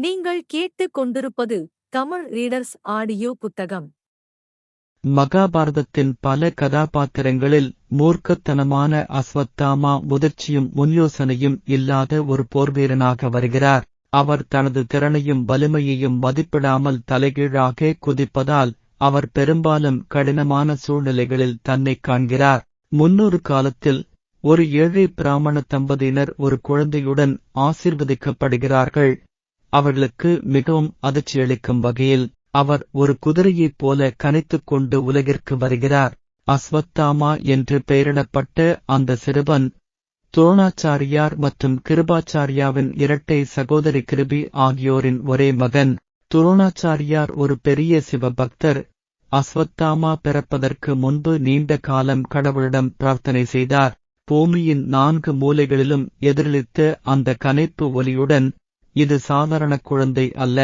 நீங்கள் கேட்டுக் கொண்டிருப்பது தமிழ் ரீடர்ஸ் ஆடியோ புத்தகம். மகாபாரதத்தின் பல கதாபாத்திரங்களில் மூர்க்கத்தனமான அஸ்வத்தாமா முதிர்ச்சியும் முன்யோசனையும் இல்லாத ஒரு போர்வீரனாக வருகிறார். அவர் தனது திறனையும் வலிமையையும் மதிப்பிடாமல் தலைகீழாக குதிப்பதால் அவர் பெரும்பாலும் கடினமான சூழ்நிலைகளில் தன்னைக் காண்கிறார். முன்னொரு காலத்தில் ஒரு ஏழை பிராமண தம்பதியினர் ஒரு குழந்தையுடன் ஆசிர்வதிக்கப்படுகிறார்கள். அவர்களுக்கு மிகவும் அதிர்ச்சியளிக்கும் வகையில் அவர் ஒரு குதிரையைப் போல கனைத்துக் கொண்டு உலகிற்கு வருகிறார். அஸ்வத்தாமா என்று பெயரிடப்பட்ட அந்த சிறுவன் துரோணாச்சாரியார் மற்றும் கிருபாச்சாரியாவின் இரட்டை சகோதரி கிருபி ஆகியோரின் ஒரே மகன். துரோணாச்சாரியார் ஒரு பெரிய சிவபக்தர். அஸ்வத்தாமா பிறப்பதற்கு முன்பு நீண்ட காலம் கடவுளிடம் பிரார்த்தனை செய்தார். பூமியின் நான்கு மூலைகளிலும் எதிரொலித்த அந்த கனைப்பு ஒலியுடன் இது சாதாரண குழந்தை அல்ல.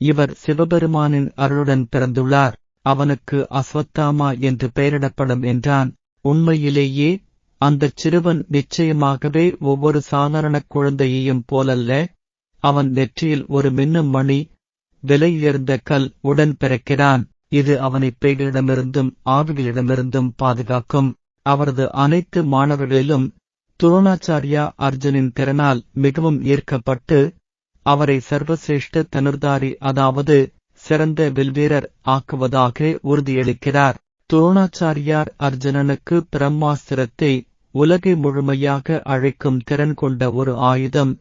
இவர் சிவபெருமானின் அருளுடன் பிறந்துள்ளார். அவனுக்கு அஸ்வத்தாமா என்று பெயரிடப்படும் என்றான். உண்மையிலேயே அந்தச் சிறுவன் நிச்சயமாகவே ஒவ்வொரு சாதாரண குழந்தையையும் போலல்ல. அவன் நெற்றியில் ஒரு மின்னும் மணி விலையுயர்ந்த கல் உடன் பிறக்கிறான். இது அவனை பேய்களிடமிருந்தும் ஆவிகளிடமிருந்தும் பாதுகாக்கும். அவரது அனைத்து மாணவர்களிலும் துரோணாச்சாரியா அர்ஜுனின் திறனால் மிகவும் ஈர்க்கப்பட்டு அவரை சர்வசிரேஷ்ட தனுர்தாரி அதாவது சிறந்த வில்வீரர் ஆக்குவதாக உறுதியளிக்கிறார். துரோணாச்சாரியார் அர்ஜுனனுக்கு பிரம்மாஸ்திரத்தை உலகை முழுமையாக அழைக்கும் திறன் கொண்ட ஒரு ஆயுதம்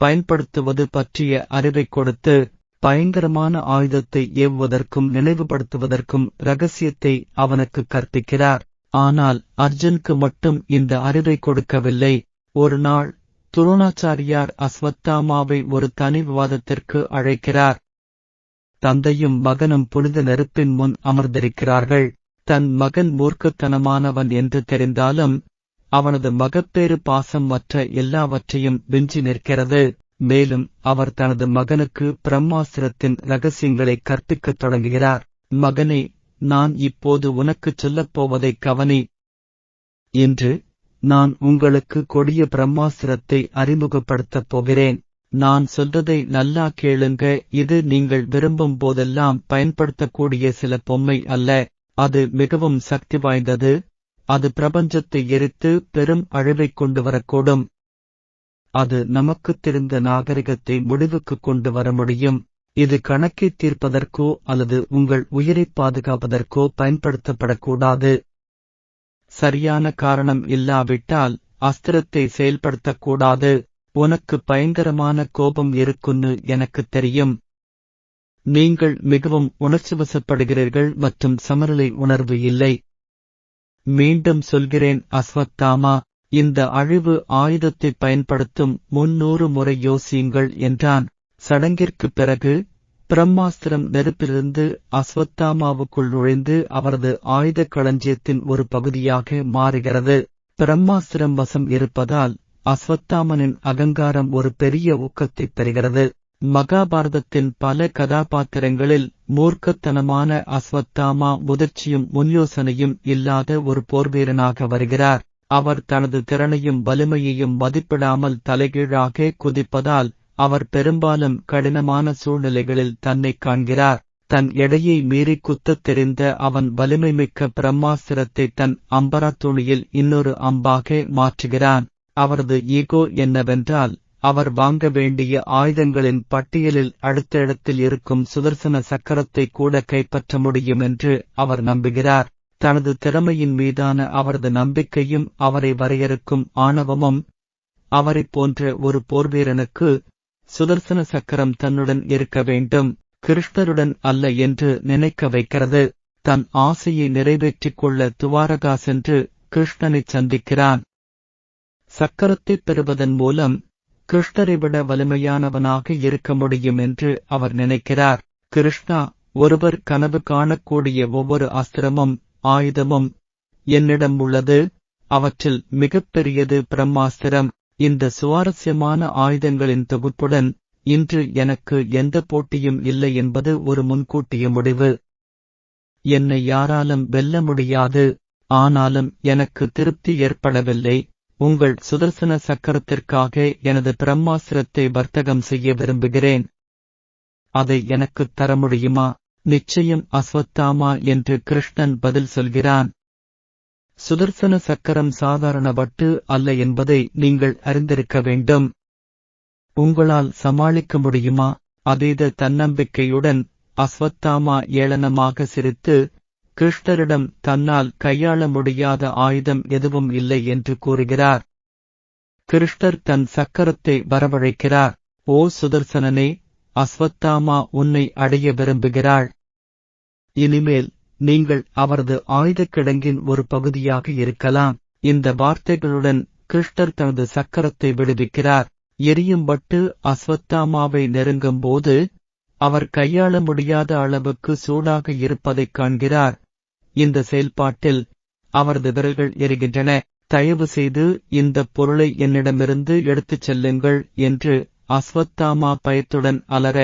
பயன்படுத்துவது பற்றிய அறிவைக் கொடுத்து பயங்கரமான ஆயுதத்தை ஏவுவதற்கும் நினைவுபடுத்துவதற்கும் ரகசியத்தை அவனுக்கு கற்பிக்கிறார். ஆனால் அர்ஜுனுக்கு மட்டும் இந்த அறிவை கொடுக்கவில்லை. ஒரு நாள் துரோணாச்சாரியார் அஸ்வத்தாமாவை ஒரு தனி விவாதத்திற்கு அழைக்கிறார். தந்தையும் மகனும் புனித நெருப்பின் முன் அமர்ந்திருக்கிறார்கள். தன் மகன் மூர்க்கத்தனமானவன் என்று தெரிந்தாலும் அவனது மகப்பேறு பாசம் மற்ற எல்லாவற்றையும் விஞ்சி நிற்கிறது. மேலும் அவர் தனது மகனுக்கு பிரம்மாஸ்திரத்தின் ரகசியங்களை கற்பிக்கத் தொடங்குகிறார். மகனே நான் இப்போது உனக்குச் சொல்லப் போவதைக் கவனி. என்று நான் உங்களுக்கு கொடிய பிரம்மாஸ்திரத்தை அறிமுகப்படுத்தப் போகிறேன். நான் சொல்றதை நல்லா கேளுங்க. இது நீங்கள் விரும்பும் போதெல்லாம் பயன்படுத்தக்கூடிய சில பொம்மை அல்ல. அது மிகவும் சக்தி வாய்ந்தது. அது பிரபஞ்சத்தை எரித்து பெரும் அழிவைக் கொண்டு வரக்கூடும். அது நமக்குத் தெரிந்த நாகரிகத்தை முடிவுக்கு கொண்டு வர முடியும். இது கணக்கை தீர்ப்பதற்கோ அல்லது உங்கள் உயிரைப் பாதுகாப்பதற்கோ பயன்படுத்தப்படக்கூடாது. சரியான காரணம் இல்லாவிட்டால் அஸ்திரத்தை செயல்படுத்தக்கூடாது. உனக்கு பயங்கரமான கோபம் இருக்குன்னு எனக்குத் தெரியும். நீங்கள் மிகவும் உணர்ச்சிவசப்படுகிறீர்கள் மற்றும் சமநிலை உணர்வு இல்லை. மீண்டும் சொல்கிறேன் அஸ்வத்தாமா இந்த அழிவு ஆயுதத்தை பயன்படுத்தும் முன்னூறு முறை யோசியுங்கள் என்றான். சடங்கிற்குப் பிறகு பிரம்மாஸ்திரம் நெருப்பிலிருந்து அஸ்வத்தாமாவுக்குள் நுழைந்து அவரது ஆயுத களஞ்சியத்தின் ஒரு பகுதியாக மாறுகிறது. பிரம்மாஸ்திரம் வசம் இருப்பதால் அஸ்வத்தாமனின் அகங்காரம் ஒரு பெரிய ஊக்கத்தைப் பெறுகிறது. மகாபாரதத்தின் பல கதாபாத்திரங்களில் மூர்க்கத்தனமான அஸ்வத்தாமா முதிர்ச்சியும் முன்யோசனையும் இல்லாத ஒரு போர்வீரனாக வருகிறார். அவர் தனது திறனையும் வலிமையையும் மதிப்பிடாமல் தலைகீழாக குதிப்பதால் அவர் பெரும்பாலும் கடினமான சூழ்நிலைகளில் தன்னைக் காண்கிறார். தன் எடையை மீறி குத்தத் தெரிந்த அவன் வலிமைமிக்க பிரம்மாஸ்திரத்தை தன் அம்பரா துணியில் இன்னொரு அம்பாக மாற்றுகிறான். அவரது ஈகோ என்னவென்றால் அவர் வாங்க வேண்டிய ஆயுதங்களின் பட்டியலில் அடுத்த இடத்தில் இருக்கும் சுதர்சன சக்கரத்தை கூட கைப்பற்ற முடியும் என்று அவர் நம்புகிறார். தனது திறமையின் மீதான அவரது நம்பிக்கையும் அவரை வரையறுக்கும் ஆணவமும் அவரைப் போன்ற ஒரு போர்வீரனுக்கு சுதர்சன சக்கரம் தன்னுடன் இருக்க வேண்டும். கிருஷ்ணருடன் அல்ல என்று நினைக்க வைக்கிறது. தன் ஆசையை நிறைவேற்றிக் கொள்ள துவாரகா சென்று கிருஷ்ணனைச் சந்திக்கிறான். சக்கரத்தைப் பெறுவதன் மூலம் கிருஷ்ணரை விட வலிமையானவனாக இருக்க முடியும் என்று அவர் நினைக்கிறார். கிருஷ்ணா ஒருவர் கனவு காணக்கூடிய ஒவ்வொரு அஸ்திரமும் ஆயுதமும் என்னிடம் உள்ளது. அவற்றில் மிகப்பெரியது பிரம்மாஸ்திரம். இந்த சுவாரஸ்யமான ஆயுதங்களின் தொகுப்புடன் இன்று எனக்கு எந்த போட்டியும் இல்லை என்பது ஒரு முன்கூட்டிய முடிவு. என்னை யாராலும் வெல்ல முடியாது ஆனாலும் எனக்கு திருப்தி ஏற்படவில்லை. உங்கள் சுதர்சன சக்கரத்திற்காக எனது பிரம்மாசிரத்தை வர்த்தகம் செய்ய விரும்புகிறேன். அதை எனக்குத் தர முடியுமா? நிச்சயம் அஸ்வத்தாமா என்று கிருஷ்ணன் பதில் சொல்கிறான். சுதர்சன சக்கரம் சாதாரண வட்டு அல்ல என்பதை நீங்கள் அறிந்திருக்க வேண்டும். உங்களால் சமாளிக்க முடியுமா? அதீத தன்னம்பிக்கையுடன் அஸ்வத்தாமா ஏளனமாக சிரித்து கிருஷ்ணரிடம் தன்னால் கையாள முடியாத ஆயுதம் எதுவும் இல்லை என்று கூறுகிறார். கிருஷ்ணர் தன் சக்கரத்தை வரவழைக்கிறார். ஓ சுதர்சனனே அஸ்வத்தாமா உன்னை அடைய விரும்புகிறாள். இனிமேல் நீங்கள் அவரது ஆயுதக்கிடங்கின் ஒரு பகுதியாக இருக்கலாம். இந்த வார்த்தைகளுடன் கிருஷ்ணர் தனது சக்கரத்தை விடுவிக்கிறார். எரியும் வட்டு அஸ்வத்தாமாவை நெருங்கும்போது அவர் கையாள முடியாத அளவுக்கு சூடாக இருப்பதைக் காண்கிறார். இந்த செயல்பாட்டில் அவரது விரல்கள் எரிகின்றன. தயவு செய்து இந்த பொருளை என்னிடமிருந்து எடுத்துச் செல்லுங்கள் என்று அஸ்வத்தாமா பயத்துடன் அலற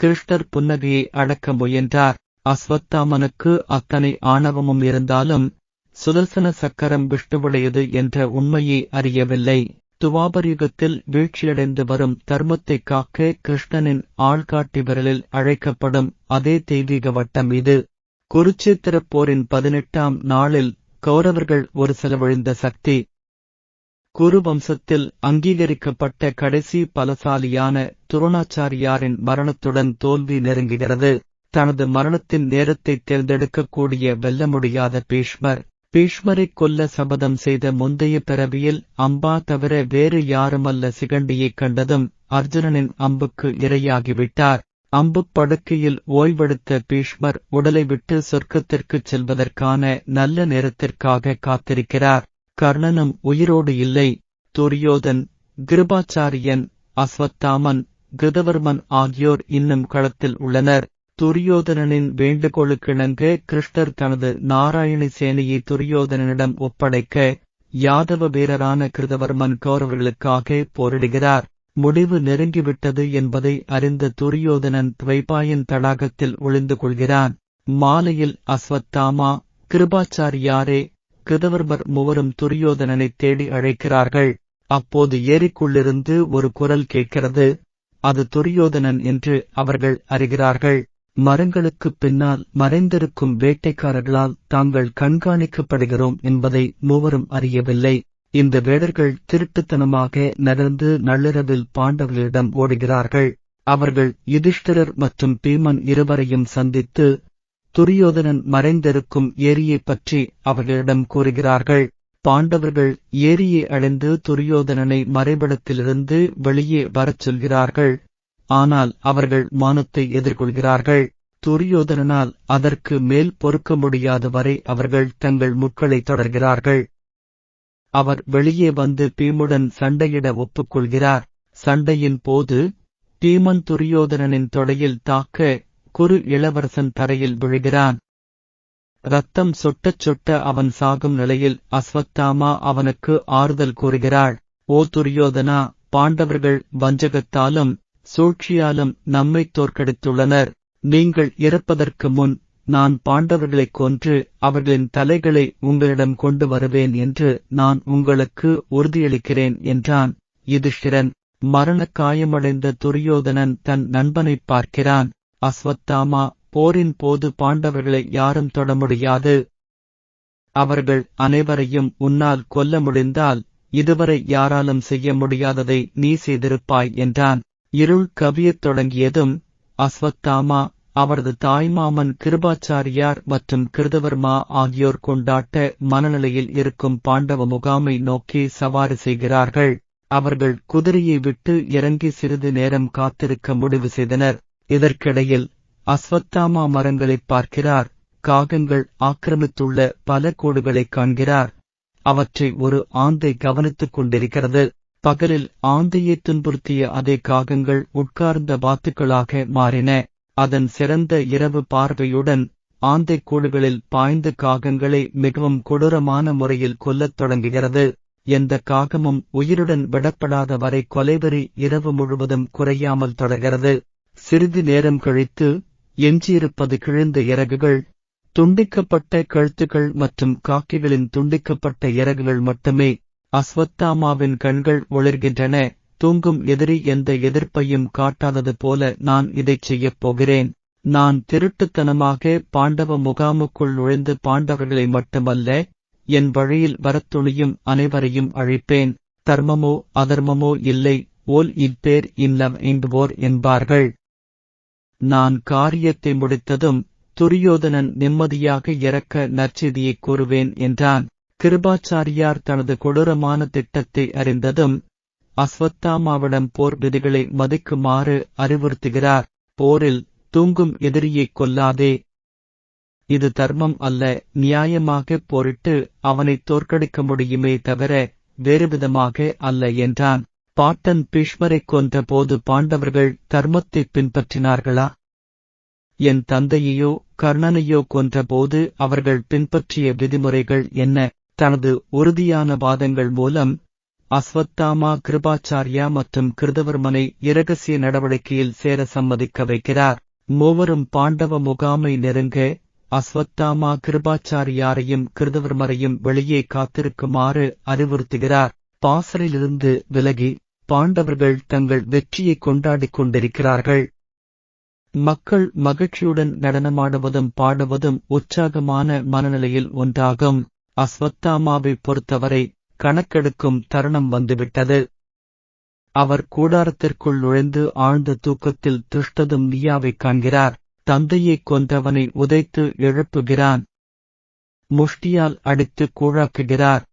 கிருஷ்ணர் புன்னகையை அடக்க முயன்றார். அஸ்வத்தாமனுக்கு அத்தனை ஆணவமும் இருந்தாலும் சுதர்சன சக்கரம் விஷ்ணுவுடையது என்ற உண்மையை அறியவில்லை. துவாபரியுகத்தில் வீழ்ச்சியடைந்து வரும் தர்மத்தைக் காக்க கிருஷ்ணனின் ஆள்காட்டி விரலில் அழைக்கப்படும் அதே தெய்வீக வட்டம் இது. குருச்சேத்திரப் போரின் பதினெட்டாம் நாளில் கௌரவர்கள் ஒரு செலவழிந்த சக்தி. குரு வம்சத்தில் அங்கீகரிக்கப்பட்ட கடைசி பலசாலியான துரோணாச்சாரியாரின் மரணத்துடன் தோல்வி நெருங்குகிறது. தனது மரணத்தின் நேரத்தை தேர்ந்தெடுக்கக்கூடிய வெல்ல முடியாத பீஷ்மர். பீஷ்மரைக் கொல்ல சபதம் செய்த முந்தைய பிறவியில் அம்பா தவிர வேறு யாருமல்ல சிகண்டியைக் கண்டதும் அர்ஜுனனின் அம்புக்கு இரையாகிவிட்டார். அம்புப் படுக்கையில் ஓய்வெடுத்த பீஷ்மர் உடலை விட்டு சொர்க்கத்திற்குச் செல்வதற்கான நல்ல நேரத்திற்காக காத்திருக்கிறார். கர்ணனும் உயிரோடு இல்லை. துரியோதன் கிருபாச்சாரியன் அஸ்வத்தாமன் கிருதவர்மன் ஆகியோர் இன்னும் களத்தில் உள்ளனர். துரியோதனனின் வேண்டுகோளுக்கிணங்க கிருஷ்ணர் தனது நாராயணி சேனையை துரியோதனனிடம் ஒப்படைக்க யாதவ வீரரான கிருதவர்மன் கௌரவர்களுக்காக போரிடுகிறார். முடிவு நெருங்கிவிட்டது என்பதை அறிந்த துரியோதனன் துவைபாயின் தடாகத்தில் ஒளிந்து கொள்கிறான். மாலையில் அஸ்வத்தாமா கிருபாச்சாரியாரே கிருதவர்மர் மூவரும் துரியோதனனைத் தேடி அழைக்கிறார்கள். அப்போது ஏரிக்குள்ளிருந்து ஒரு குரல் கேட்கிறது. அது துரியோதனன் என்று அவர்கள் அறிகிறார்கள். மரங்களுக்குப் பின்னால் மறைந்திருக்கும் வேட்டைக்காரர்களால் தாங்கள் கண்காணிக்கப்படுகிறோம் என்பதை மூவரும் அறியவில்லை. இந்த வேடர்கள் திருட்டுத்தனமாக நடந்து நள்ளிரவில் பாண்டவர்களிடம் ஓடுகிறார்கள். அவர்கள் யுதிஷ்டிரர் மற்றும் பீமன் இருவரையும் சந்தித்து துரியோதனன் மறைந்திருக்கும் ஏரியைப் பற்றி அவர்களிடம் கூறுகிறார்கள். பாண்டவர்கள் ஏரியை அடைந்து துரியோதனனை மறைவிடத்திலிருந்து வெளியே வரச் சொல்கிறார்கள். ஆனால் அவர்கள் மானத்தை எதிர்கொள்கிறார்கள். துரியோதனனால் அதற்கு மேல் பொறுக்க முடியாத வரை அவர்கள் தங்கள் முட்களை தொடர்கிறார்கள். அவர் வெளியே வந்து பீமுடன் சண்டையிட ஒப்புக்கொள்கிறார். சண்டையின் போது பீமன் துரியோதனனின் தொடையில் தாக்க குரு இளவரசன் தரையில் விழுகிறான். ரத்தம் சொட்டச் சொட்ட அவன் சாகும் நிலையில் அஸ்வத்தாமா அவனுக்கு ஆறுதல் கூறுகிறாள். ஓ துரியோதனா பாண்டவர்கள் வஞ்சகத்தாலும் சூழ்ச்சியாலும் நம்மை தோற்கடித்துள்ளனர். நீங்கள் இறப்பதற்கு முன் நான் பாண்டவர்களைக் கொன்று அவர்களின் தலைகளை உங்களிடம் கொண்டு வருவேன் என்று நான் உங்களுக்கு உறுதியளிக்கிறேன் என்றான். யுதிஷ்டிரன் மரணக் காயமடைந்த துரியோதனன் தன் நண்பனைப் பார்க்கிறான். அஸ்வத்தாமா போரின் போது பாண்டவர்களை யாரும் தொட முடியாது. அவர்கள் அனைவரையும் உன்னால் கொல்ல முடிந்தால் இதுவரை யாராலும் செய்ய முடியாததை நீ செய்திருப்பாய் என்றான். இருள் கவியத் தொடங்கியதும் அஸ்வத்தாமா அவரது தாய்மாமன் கிருபாச்சாரியார் மற்றும் கிருதவர்மா ஆகியோர் கொண்டாட்ட மனநிலையில் இருக்கும் பாண்டவ முகாமை நோக்கி சவாரி செய்கிறார்கள். அவர்கள் குதிரையை விட்டு இறங்கி சிறிது நேரம் காத்திருக்க முடிவு செய்தனர். இதற்கிடையில் அஸ்வத்தாமா மரங்களைப் பார்க்கிறார். காகங்கள் ஆக்கிரமித்துள்ள பல கோடுகளை காண்கிறார். அவற்றை ஒரு ஆந்தை கவனித்துக் கொண்டிருக்கிறது. பகலில் ஆந்தையை துன்புறுத்திய அதே காகங்கள் உட்கார்ந்த வாத்துக்களாக மாறின. அதன் சிறந்த இரவு பார்வையுடன் ஆந்தைக் கூடுகளில் பாய்ந்த காகங்களை மிகவும் கொடூரமான முறையில் கொல்லத் தொடங்குகிறது. எந்த காகமும் உயிருடன் விடப்படாத வரை கொலைவெறி இரவு முழுவதும் குறையாமல் தொடர்கிறது. சிறிது நேரம் கழித்து எஞ்சியிருப்பது கிழிந்த இறகுகள் துண்டிக்கப்பட்ட கழுத்துகள் மற்றும் காக்கிகளின் துண்டிக்கப்பட்ட இறகுகள் மட்டுமே அஸ்வத்தாமாவின் கண்கள் ஒளிர்கின்றன. தூங்கும் எதிரி எந்த எதிர்ப்பையும் காட்டாதது போல நான் இதைச் செய்யப் போகிறேன். நான் திருட்டுத்தனமாக பாண்டவ முகாமுக்குள் நுழைந்து பாண்டவர்களை மட்டுமல்ல என் வழியில் வரத்துணியும் அனைவரையும் அழிப்பேன். தர்மமோ அதர்மமோ இல்லை. ஓல் இப்பேர் இல்லம் என்போர் என்பார்கள். நான் காரியத்தை முடித்ததும் துரியோதனன் நிம்மதியாக இறக்க நற்செய்தியைக் கூறுவேன் என்றான். கிருபாச்சாரியார் தனது கொடூரமான திட்டத்தை அறிந்ததும் அஸ்வத்தாமாவிடம் போர் விதிகளை மதிக்குமாறு அறிவுறுத்துகிறார். போரில் தூங்கும் எதிரியைக் கொல்லாதே. இது தர்மம் அல்ல நியாயமாக போரிட்டு அவனை தோற்கடிக்க முடியுமே தவிர வேறுவிதமாக அல்ல என்றான். பாட்டன் பீஷ்மரை கொன்ற போது பாண்டவர்கள் தர்மத்தை பின்பற்றினார்களா? என் தந்தையையோ கர்ணனையோ கொன்றபோது அவர்கள் பின்பற்றிய விதிமுறைகள் என்ன? தனது உறுதியான வாதங்கள் மூலம் அஸ்வத்தாமா கிருபாச்சாரியா மற்றும் கிருதவர்மனை இரகசிய நடவடிக்கையில் சேர சம்மதிக்க வைக்கிறார். மூவரும் பாண்டவ முகாமை நெருங்க அஸ்வத்தாமா கிருபாச்சாரியாரையும் கிருதவர்மரையும் வெளியே காத்திருக்குமாறு அறிவுறுத்துகிறார். பாசலிலிருந்து விலகி பாண்டவர்கள் தங்கள் வெற்றியை கொண்டாடிக் கொண்டிருக்கிறார்கள். மக்கள் மகிழ்ச்சியுடன் நடனமாடுவதும் பாடுவதும் உற்சாகமான மனநிலையில் ஒன்றாகும் அஸ்வத்தாமாவை பொறுத்தவரை கணக்கெடுக்கும் தருணம் வந்துவிட்டது. அவர் கூடாரத்திற்குள் நுழைந்து ஆழ்ந்த தூக்கத்தில் திருஷ்டதும் நீயாவைக் காண்கிறார். தந்தையைக் கொன்றவனை உதைத்து எழுப்புகிறான். முஷ்டியால் அடித்து கூழாக்குகிறார்.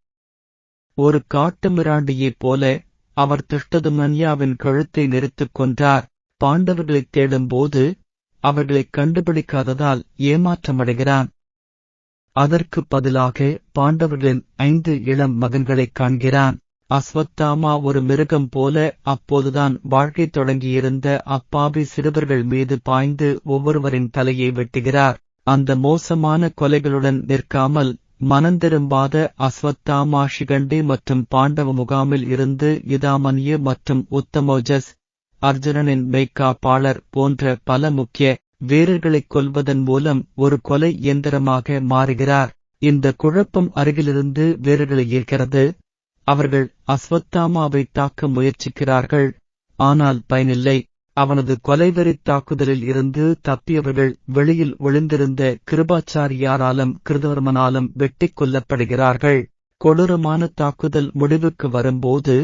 ஒரு காட்டுமிராண்டியைப் போல அவர் திருஷ்டதுமன்யாவின் கழுத்தை நெரித்துக் கொன்றார். பாண்டவர்களைத் தேடும்போது அவர்களைக் கண்டுபிடிக்காததால் ஏமாற்றமடைகிறான். அதற்கு பதிலாக பாண்டவர்களின் ஐந்து இளம் மகன்களைக் காண்கிறான். அஸ்வத்தாமா ஒரு மிருகம் போல அப்போதுதான் வாழ்க்கை தொடங்கியிருந்த அப்பாவி சிறுவர்கள் மீது பாய்ந்து ஒவ்வொருவரின் தலையை வெட்டுகிறார். அந்த மோசமான கொலைகளுடன் நிற்காமல் மனந்திரும்பாத அஸ்வத்தாமா ஷிகண்டி மற்றும் பாண்டவ முகாமில் இருந்து இதாமன்யு மற்றும் உத்தமோஜஸ் அர்ஜுனனின் மெய்க்காப்பாளர் போன்ற பல முக்கிய வீரர்களைக் கொல்வதன் மூலம் ஒரு கொலை இயந்திரமாக மாறுகிறார். இந்த குழப்பம் அருகிலிருந்து வீரர்களை ஈர்க்கிறது. அவர்கள் அஸ்வத்தாமாவை தாக்க முயற்சிக்கிறார்கள். ஆனால் பயனில்லை. அவனது கொலைவெறி தாக்குதலில் இருந்து தப்பியவர்கள் வெளியில் ஒளிந்திருந்த கிருபாச்சாரியாராலும் கிருதவர்மனாலும் வெட்டிக் கொல்லப்படுகிறார்கள். கொடூரமான தாக்குதல் முடிவுக்கு வரும்போது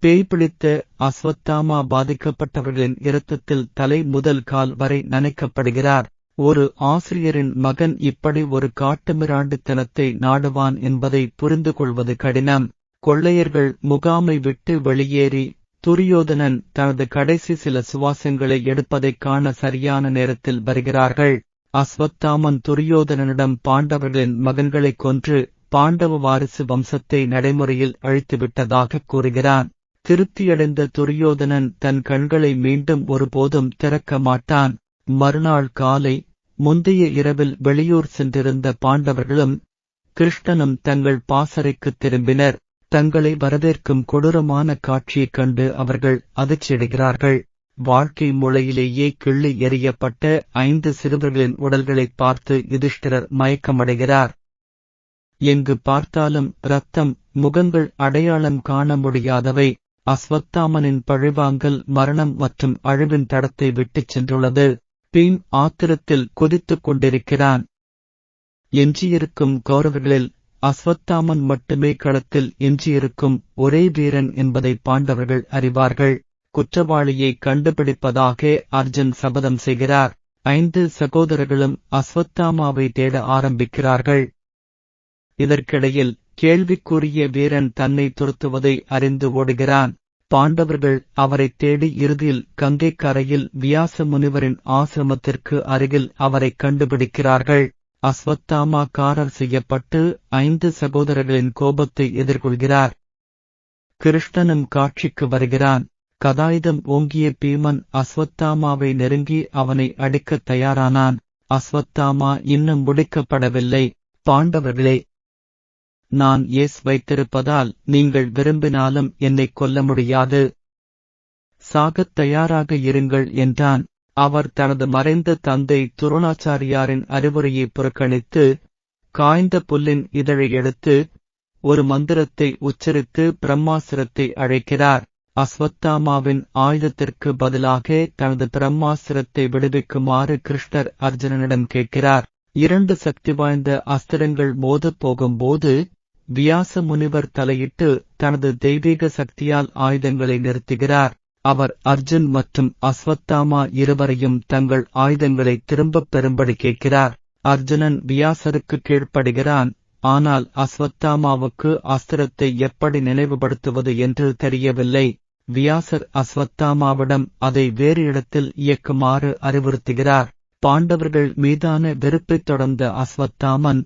பேய் பிடித்த அஸ்வத்தாமா பாதிக்கப்பட்டவர்களின் இரத்தத்தில் தலை முதல் கால் வரை நனைக்கப்படுகிறார். ஒரு ஆசிரியரின் மகன் இப்படி ஒரு காட்டுமிராண்டித்தனத்தை நாடுவான் என்பதை புரிந்து கொள்வது கடினம். கொள்ளையர்கள் முகாமை விட்டு வெளியேறி துரியோதனன் தனது கடைசி சில சுவாசங்களை எடுப்பதைக் காண சரியான நேரத்தில் வருகிறார்கள். அஸ்வத்தாமன் துரியோதனனிடம் பாண்டவர்களின் மகன்களைக் கொன்று பாண்டவ வாரிசு வம்சத்தை நடைமுறையில் அழித்துவிட்டதாகக் கூறுகிறான். திருப்தியடைந்த துரியோதனன் தன் கண்களை மீண்டும் ஒருபோதும் திறக்க மாட்டான். மறுநாள் காலை முந்தைய இரவில் வெளியூர் சென்றிருந்த பாண்டவர்களும் கிருஷ்ணனும் தங்கள் பாசறைக்குத் திரும்பினர். தங்களை வரவேற்கும் கொடூரமான காட்சியைக் கண்டு அவர்கள் அதிர்ச்சியடைகிறார்கள். வாழ்க்கை முளையிலேயே கிள்ளி எறியப்பட்ட ஐந்து சிறுவர்களின் உடல்களைப் பார்த்து யுதிஷ்டிரர் மயக்கமடைகிறார். எங்கு பார்த்தாலும் ரத்தம் முகங்கள் அடையாளம் காண முடியாதவை. அஸ்வத்தாமனின் பழிவாங்கல் மரணம் மற்றும் அழிவின் தடத்தை விட்டுச் சென்றுள்ளது. பீம் ஆத்திரத்தில் கொதித்துக் கொண்டிருக்கிறான். எஞ்சியிருக்கும் கௌரவர்களில் அஸ்வத்தாமன் மட்டுமே களத்தில் எஞ்சியிருக்கும் ஒரே வீரன் என்பதை பாண்டவர்கள் அறிவார்கள். குற்றவாளியை கண்டுபிடிப்பதாக அர்ஜுன் சபதம் செய்கிறார். ஐந்து சகோதரர்களும் அஸ்வத்தாமாவை தேட ஆரம்பிக்கிறார்கள். இதற்கிடையில் கேள்விக்குரிய வீரன் தன்னை துரத்துவதை அறிந்து ஓடுகிறான். பாண்டவர்கள் அவரைத் தேடி இறுதியில் கங்கைக் கரையில் வியாச முனிவரின் ஆசிரமத்திற்கு அருகில் அவரைக் கண்டுபிடிக்கிறார்கள். அஸ்வத்தாமாக்காரர் செய்யப்பட்டு ஐந்து சகோதரர்களின் கோபத்தை எதிர்கொள்கிறார். கிருஷ்ணனும் காட்சிக்கு வருகிறான். கதாயுதம் ஓங்கிய பீமன் அஸ்வத்தாமாவை நெருங்கி அவனை அடிக்கத் தயாரானான். அஸ்வத்தாமா இன்னும் முடிக்கப்படவில்லை. பாண்டவர்களே நான் ஏஸ் வைத்திருப்பதால் நீங்கள் விரும்பினாலும் என்னைக் கொல்ல முடியாது. சாகத் தயாராக இருங்கள் என்றான். அவர் தனது மறைந்த தந்தை துரோணாச்சாரியாரின் அறிவுரையை புறக்கணித்து காய்ந்த புல்லின் இதழை எடுத்து ஒரு மந்திரத்தை உச்சரித்து பிரம்மாசிரத்தை அழைக்கிறார். அஸ்வத்தாமாவின் ஆயுதத்திற்கு பதிலாக தனது பிரம்மாசிரத்தை விடுவிக்குமாறு கிருஷ்ணர் அர்ஜுனனிடம் கேட்கிறார். இரண்டு சக்தி வாய்ந்த அஸ்திரங்கள் மோதப் போகும்போது வியாச முனிவர் தலையிட்டு தனது தெய்வீக சக்தியால் ஆயுதங்களை நிறுத்துகிறார். அவர் அர்ஜுன் மற்றும் அஸ்வத்தாமா இருவரையும் தங்கள் ஆயுதங்களை திரும்பப் பெறும்படி கேட்கிறார். அர்ஜுனன் வியாசருக்கு கீழ்ப்படுகிறான். ஆனால் அஸ்வத்தாமாவுக்கு அஸ்திரத்தை எப்படி நினைவுபடுத்துவது என்று தெரியவில்லை. வியாசர் அஸ்வத்தாமாவிடம் அதை வேறு இடத்தில் இயக்குமாறு அறிவுறுத்துகிறார். பாண்டவர்கள் மீதான வெறுப்பைத் தொடர்ந்த அஸ்வத்தாமன்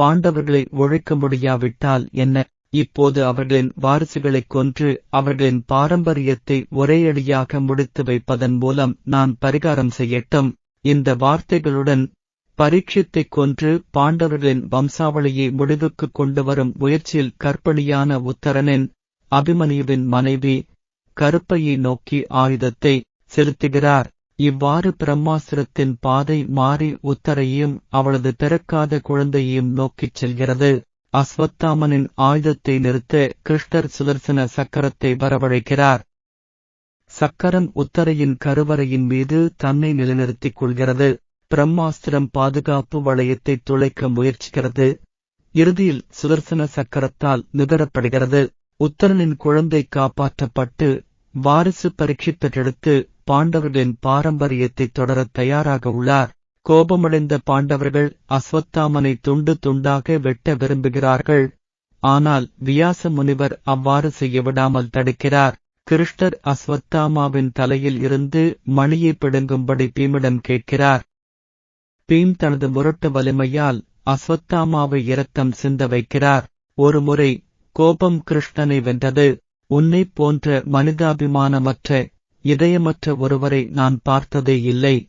பாண்டவர்களை ஒழிக்க முடியாவிட்டால் என்ன? இப்போது அவர்களின் வாரிசுகளைக் கொன்று அவர்களின் பாரம்பரியத்தை ஒரேயடியாக முடித்து வைப்பதன் மூலம் நான் பரிகாரம் செய்யட்டும். இந்த வார்த்தைகளுடன் பரீட்சித்தைக் கொன்று பாண்டவர்களின் வம்சாவளியை முடிவுக்கு கொண்டு வரும் முயற்சியில் கற்பழியான உத்தரனின் அபிமன்யுவின் மனைவி கருப்பையை நோக்கி ஆயுதத்தை செலுத்துகிறார். இவ்வாறு பிரம்மாஸ்திரத்தின் பாதை மாறி உத்தரையும் அவளது பிறக்காத குழந்தையையும் நோக்கிச் செல்கிறது. அஸ்வத்தாமனின் ஆயுதத்தை நிறுத்த கிருஷ்ணர் சுதர்சன சக்கரத்தை வரவழைக்கிறார். சக்கரம் உத்தரையின் கருவறையின் மீது தன்னை நிலைநிறுத்திக் கொள்கிறது. பிரம்மாஸ்திரம் பாதுகாப்பு வளையத்தை துளைக்க முயற்சிக்கிறது. இறுதியில் சுதர்சன சக்கரத்தால் நுகரப்படுகிறது. உத்தரனின் குழந்தை காப்பாற்றப்பட்டு வாரிசு பரீட்சித்தெடுத்து பாண்டவர்களின் பாரம்பரியத்தை தொடரத் தயாராக உள்ளார். கோபமடைந்த பாண்டவர்கள் அஸ்வத்தாமனை துண்டு துண்டாக வெட்ட விரும்புகிறார்கள். ஆனால் வியாச முனிவர் அவ்வாறு செய்ய விடாமல் தடுக்கிறார். கிருஷ்ணர் அஸ்வத்தாமாவின் தலையில் இருந்து மணியை பிடுங்கும்படி பீமிடம் கேட்கிறார். பீம் தனது முரட்டு வலிமையால் அஸ்வத்தாமாவை இரத்தம் சிந்த வைக்கிறார். ஒருமுறை கோபம் கிருஷ்ணனை வென்றது. உன்னைப் போன்ற மனிதாபிமானமற்ற இதயமற்ற ஒருவரை நான் பார்த்ததே இல்லை.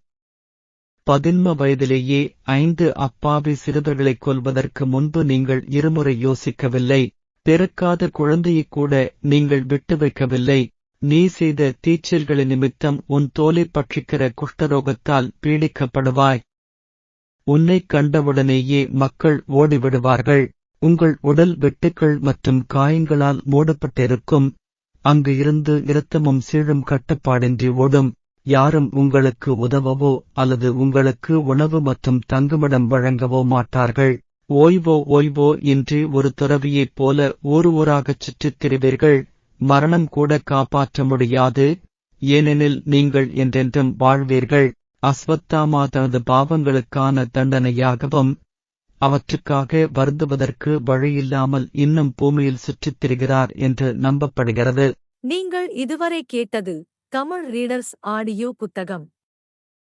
பதின்ம வயதிலேயே ஐந்து அப்பாவி சிறுவர்களைக் கொல்வதற்கு முன்பு நீங்கள் இருமுறை யோசிக்கவில்லை. பிறக்காத குழந்தையைக் கூட நீங்கள் விட்டு வைக்கவில்லை. நீ செய்த தீச்சல்களின் நிமித்தம் உன் தோலை பற்றிக்கிற குஷ்டரோகத்தால் பீடிக்கப்படுவாய். உன்னைக் கண்டவுடனேயே மக்கள் ஓடிவிடுவார்கள். உங்கள் உடல் வெட்டுக்கள் மற்றும் காயங்களால் மூடப்பட்டிருக்கும். அங்கு இருந்து இரத்தமும் சீழும் கட்டுப்பாடின்றி ஓடும். யாரும் உங்களுக்கு உதவவோ அல்லது உங்களுக்கு உணவு மற்றும் தங்குமிடம் வழங்கவோ மாட்டார்கள். ஓய்வோ ஓய்வோ இன்றி ஒரு துறவியைப் போல ஊர் ஊராகச் சுற்றித் திரிவீர்கள். மரணம் கூட காப்பாற்ற முடியாது. ஏனெனில் நீங்கள் என்றென்றும் வாழ்வீர்கள். அஸ்வத்தாமா தனது பாவங்களுக்கான தண்டனையாகவும் அவற்றுக்காக வருந்துவதற்கு வழியில்லாமல் இன்னும் பூமியில் சுற்றித் திரிகிறார் என்று நம்பப்படுகிறது. நீங்கள் இதுவரை கேட்டது தமிழ் ரீடர்ஸ் ஆடியோ புத்தகம்.